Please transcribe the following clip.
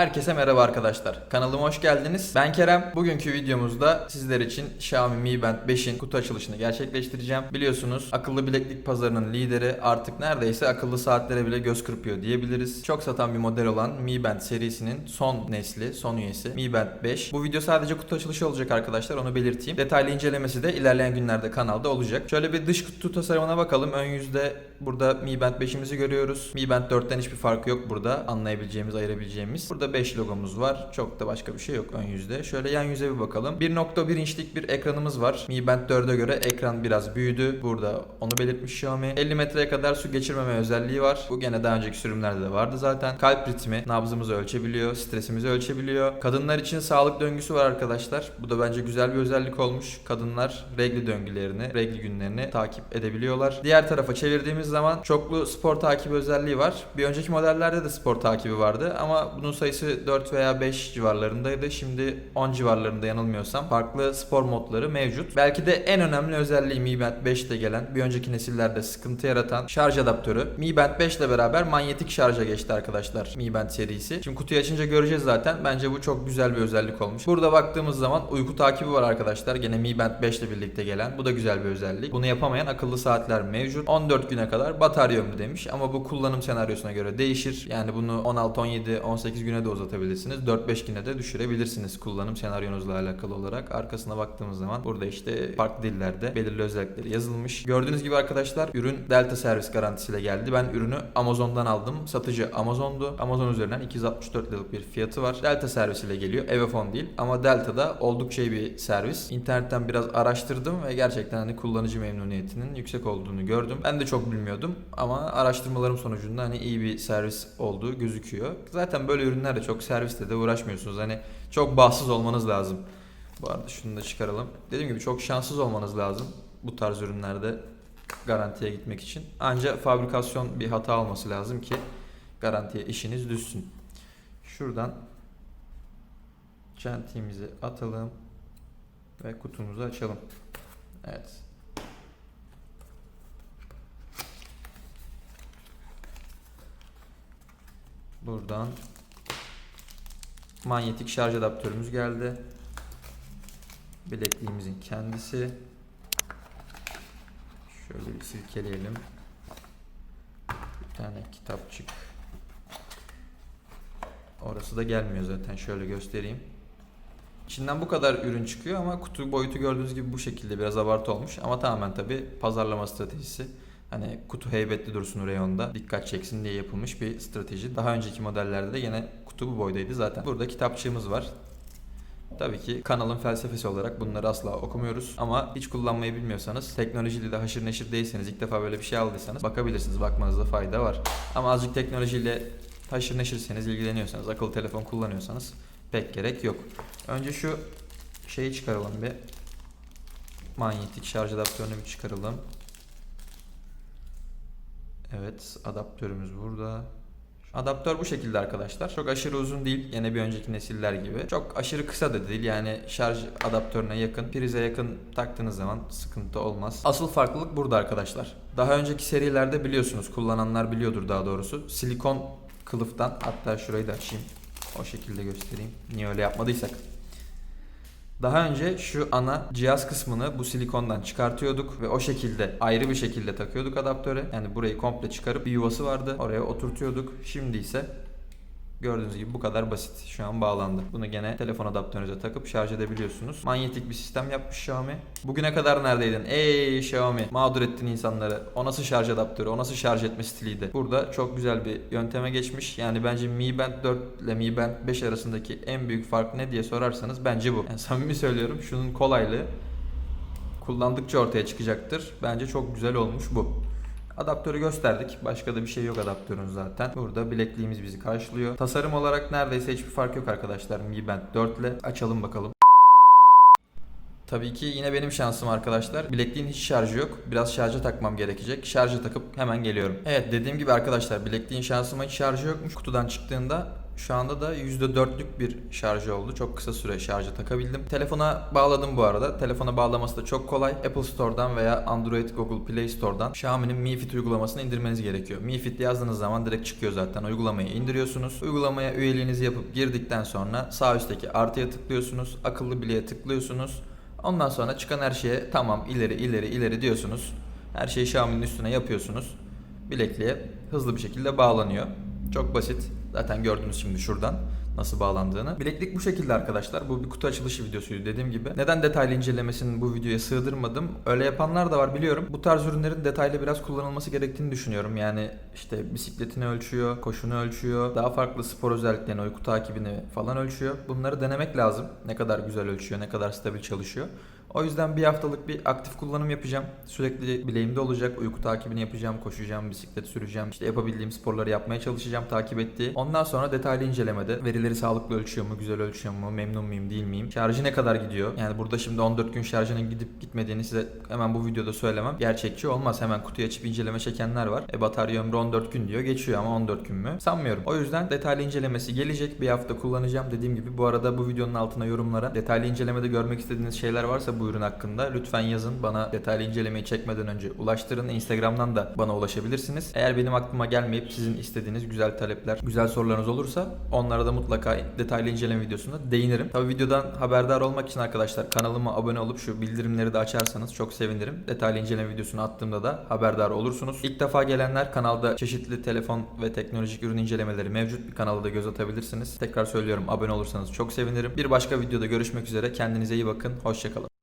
Herkese merhaba arkadaşlar. Kanalıma hoş geldiniz. Ben Kerem. Bugünkü videomuzda sizler için Xiaomi Mi Band 5'in kutu açılışını gerçekleştireceğim. Biliyorsunuz akıllı bileklik pazarının lideri artık neredeyse akıllı saatlere bile göz kırpıyor diyebiliriz. Çok satan bir model olan Mi Band serisinin son nesli, son üyesi Mi Band 5. Bu video sadece kutu açılışı olacak arkadaşlar onu belirteyim. Detaylı incelemesi de ilerleyen günlerde kanalda olacak. Şöyle bir dış kutu tasarımına bakalım. Ön yüzde burada Mi Band 5'imizi görüyoruz. Mi Band 4'ten hiçbir farkı yok burada. Anlayabileceğimiz, ayırabileceğimiz. Burada 5 logomuz var. Çok da başka bir şey yok ön yüzde. Şöyle yan yüze bir bakalım. 1.1 inçlik bir ekranımız var. Mi Band 4'e göre ekran biraz büyüdü. Burada onu belirtmiş Xiaomi. 50 metreye kadar su geçirmeme özelliği var. Bu gene daha önceki sürümlerde de vardı zaten. Kalp ritmi, nabzımızı ölçebiliyor, stresimizi ölçebiliyor. Kadınlar için sağlık döngüsü var arkadaşlar. Bu da bence güzel bir özellik olmuş. Kadınlar regli döngülerini, regli günlerini takip edebiliyorlar. Diğer tarafa çevirdiğimiz zaman çoklu spor takibi özelliği var. Bir önceki modellerde de spor takibi vardı ama bunun sayısı 4 veya 5 civarlarındaydı. Şimdi 10 civarlarında yanılmıyorsam. Farklı spor modları mevcut. Belki de en önemli özelliği Mi Band 5'te gelen, bir önceki nesillerde sıkıntı yaratan şarj adaptörü. Mi Band 5 ile beraber manyetik şarja geçti arkadaşlar Mi Band serisi. Şimdi kutuyu açınca göreceğiz zaten. Bence bu çok güzel bir özellik olmuş. Burada baktığımız zaman uyku takibi var arkadaşlar. Gene Mi Band 5 ile birlikte gelen. Bu da güzel bir özellik. Bunu yapamayan akıllı saatler mevcut. 14 güne kadar batarya ömrü demiş ama bu kullanım senaryosuna göre değişir. Yani bunu 16, 17, 18 güne de uzatabilirsiniz. 4-5 güne de düşürebilirsiniz kullanım senaryonuzla alakalı olarak. Arkasına baktığımız zaman burada işte farklı dillerde belirli özellikleri yazılmış. Gördüğünüz gibi arkadaşlar ürün Delta servis garantisiyle geldi. Ben ürünü Amazon'dan aldım. Satıcı Amazon'du. Amazon üzerinden 264 liralık bir fiyatı var. Delta servisiyle geliyor. Evefon değil ama Delta'da oldukça iyi bir servis. İnternetten biraz araştırdım ve gerçekten hani kullanıcı memnuniyetinin yüksek olduğunu gördüm. Ben de çok bilmiyordum ama araştırmalarım sonucunda hani iyi bir servis olduğu gözüküyor. Zaten böyle ürünlerle çok serviste de uğraşmıyorsunuz. Hani çok bağımsız olmanız lazım. Bu arada şunu da çıkaralım. Dediğim gibi çok şanssız olmanız lazım bu tarz ürünlerde garantiye gitmek için. Ancak fabrikasyon bir hata olması lazım ki garantiye işiniz düşsün. Şuradan çentiğimizi atalım ve kutumuzu açalım. Evet. Buradan manyetik şarj adaptörümüz geldi. Bilekliğimizin kendisi. Şöyle bir silkeleyelim. Bir tane kitapçık. Orası da gelmiyor zaten. Şöyle göstereyim. İçinden bu kadar ürün çıkıyor ama kutu boyutu gördüğünüz gibi bu şekilde biraz abartı olmuş. Ama tamamen tabi pazarlama stratejisi. Hani kutu heybetli dursun reyonda dikkat çeksin diye yapılmış bir strateji. Daha önceki modellerde de yine kutu bu boydaydı zaten. Burada kitapçığımız var. Tabii ki kanalın felsefesi olarak bunları asla okumuyoruz. Ama hiç kullanmayı bilmiyorsanız, teknolojiyle de haşır neşir değilseniz, ilk defa böyle bir şey aldıysanız bakabilirsiniz. Bakmanızda fayda var. Ama azıcık teknolojiyle haşır neşirseniz, ilgileniyorsanız, akıllı telefon kullanıyorsanız pek gerek yok. Önce şu şeyi çıkaralım bir. Manyetik şarj adaptörünü bir çıkaralım. Evet, adaptörümüz burada. Adaptör bu şekilde arkadaşlar. Çok aşırı uzun değil. Yine bir önceki nesiller gibi. Çok aşırı kısa da değil. Yani şarj adaptörüne yakın, prize yakın taktığınız zaman sıkıntı olmaz. Asıl farklılık burada arkadaşlar. Daha önceki serilerde biliyorsunuz, kullananlar biliyordur daha doğrusu. Silikon kılıftan, hatta şurayı da açayım. O şekilde göstereyim. Niye öyle yapmadıysak. Daha önce şu ana cihaz kısmını bu silikondan çıkartıyorduk ve o şekilde ayrı bir şekilde takıyorduk adaptöre. Yani burayı komple çıkarıp bir yuvası vardı. Oraya oturtuyorduk. Şimdi ise Gördüğünüz gibi bu kadar basit. Şu an bağlandı. Bunu gene telefon adaptörünüze takıp şarj edebiliyorsunuz. Manyetik bir sistem yapmış Xiaomi. Bugüne kadar neredeydin? Ey Xiaomi mağdur ettin insanları. O nasıl şarj adaptörü? O nasıl şarj etme stiliydi? Burada çok güzel bir yönteme geçmiş. Yani bence Mi Band 4 ile Mi Band 5 arasındaki en büyük fark ne diye sorarsanız bence bu. Yani samimi söylüyorum şunun kolaylığı kullandıkça ortaya çıkacaktır. Bence çok güzel olmuş bu. Adaptörü gösterdik. Başka da bir şey yok adaptörün zaten. Burada bilekliğimiz bizi karşılıyor. Tasarım olarak neredeyse hiçbir fark yok arkadaşlar. Mi Band 4 ile açalım bakalım. Tabii ki yine benim şansım arkadaşlar. Bilekliğin hiç şarjı yok. Biraz şarja takmam gerekecek. Şarja takıp hemen geliyorum. Evet dediğim gibi arkadaşlar bilekliğin şansıma hiç şarjı yokmuş. Kutudan çıktığında Şu anda da %4'lük bir şarjı oldu. Çok kısa süre şarja takabildim. Telefona bağladım bu arada. Telefona bağlaması da çok kolay. Apple Store'dan veya Android Google Play Store'dan Xiaomi'nin Mi Fit uygulamasını indirmeniz gerekiyor. Mi Fit yazdığınız zaman direkt çıkıyor zaten. Uygulamayı indiriyorsunuz. Uygulamaya üyeliğinizi yapıp girdikten sonra sağ üstteki artıya tıklıyorsunuz. Akıllı bileğe tıklıyorsunuz. Ondan sonra çıkan her şeye tamam ileri ileri ileri diyorsunuz. Her şeyi Xiaomi'nin üstüne yapıyorsunuz. Bilekliğe hızlı bir şekilde bağlanıyor. Çok basit. Zaten gördünüz şimdi şuradan nasıl bağlandığını. Bileklik bu şekilde arkadaşlar. Bu bir kutu açılışı videosuydu dediğim gibi. Neden detaylı incelemesini bu videoya sığdırmadım? Öyle yapanlar da var biliyorum. Bu tarz ürünlerin detaylı biraz kullanılması gerektiğini düşünüyorum. Yani işte bisikletini ölçüyor, koşunu ölçüyor, daha farklı spor özelliklerini, uyku takibini falan ölçüyor. Bunları denemek lazım. Ne kadar güzel ölçüyor, ne kadar stabil çalışıyor. O yüzden bir haftalık bir aktif kullanım yapacağım. Sürekli bileğimde olacak. Uyku takibini yapacağım, koşacağım, bisiklet süreceğim. İşte yapabildiğim sporları yapmaya çalışacağım takip ettiği. Ondan sonra detaylı incelemede verileri sağlıklı ölçüyor mu, güzel ölçüyor mu, memnun muyum, değil miyim? Şarjı ne kadar gidiyor? Yani burada şimdi 14 gün şarjının gidip gitmediğini size hemen bu videoda söylemem. Gerçekçi olmaz. Hemen kutuyu açıp inceleme çekenler var. E batarya ömrü 14 gün diyor. Geçiyor ama 14 gün mü? Sanmıyorum. O yüzden detaylı incelemesi gelecek. Bir hafta kullanacağım dediğim gibi. Bu arada bu videonun altına yorumlara detaylı incelemede görmek istediğiniz şeyler varsa bu ürün hakkında lütfen yazın. Bana detaylı incelemeyi çekmeden önce ulaştırın. Instagram'dan da bana ulaşabilirsiniz. Eğer benim aklıma gelmeyip sizin istediğiniz güzel talepler, güzel sorularınız olursa onlara da mutlaka detaylı inceleme videosunda değinirim. Tabi videodan haberdar olmak için arkadaşlar kanalıma abone olup şu bildirimleri de açarsanız çok sevinirim. Detaylı inceleme videosunu attığımda da haberdar olursunuz. İlk defa gelenler kanalda çeşitli telefon ve teknolojik ürün incelemeleri mevcut. Bir kanalda da göz atabilirsiniz. Tekrar söylüyorum abone olursanız çok sevinirim. Bir başka videoda görüşmek üzere. Kendinize iyi bakın. Hoşçakalın.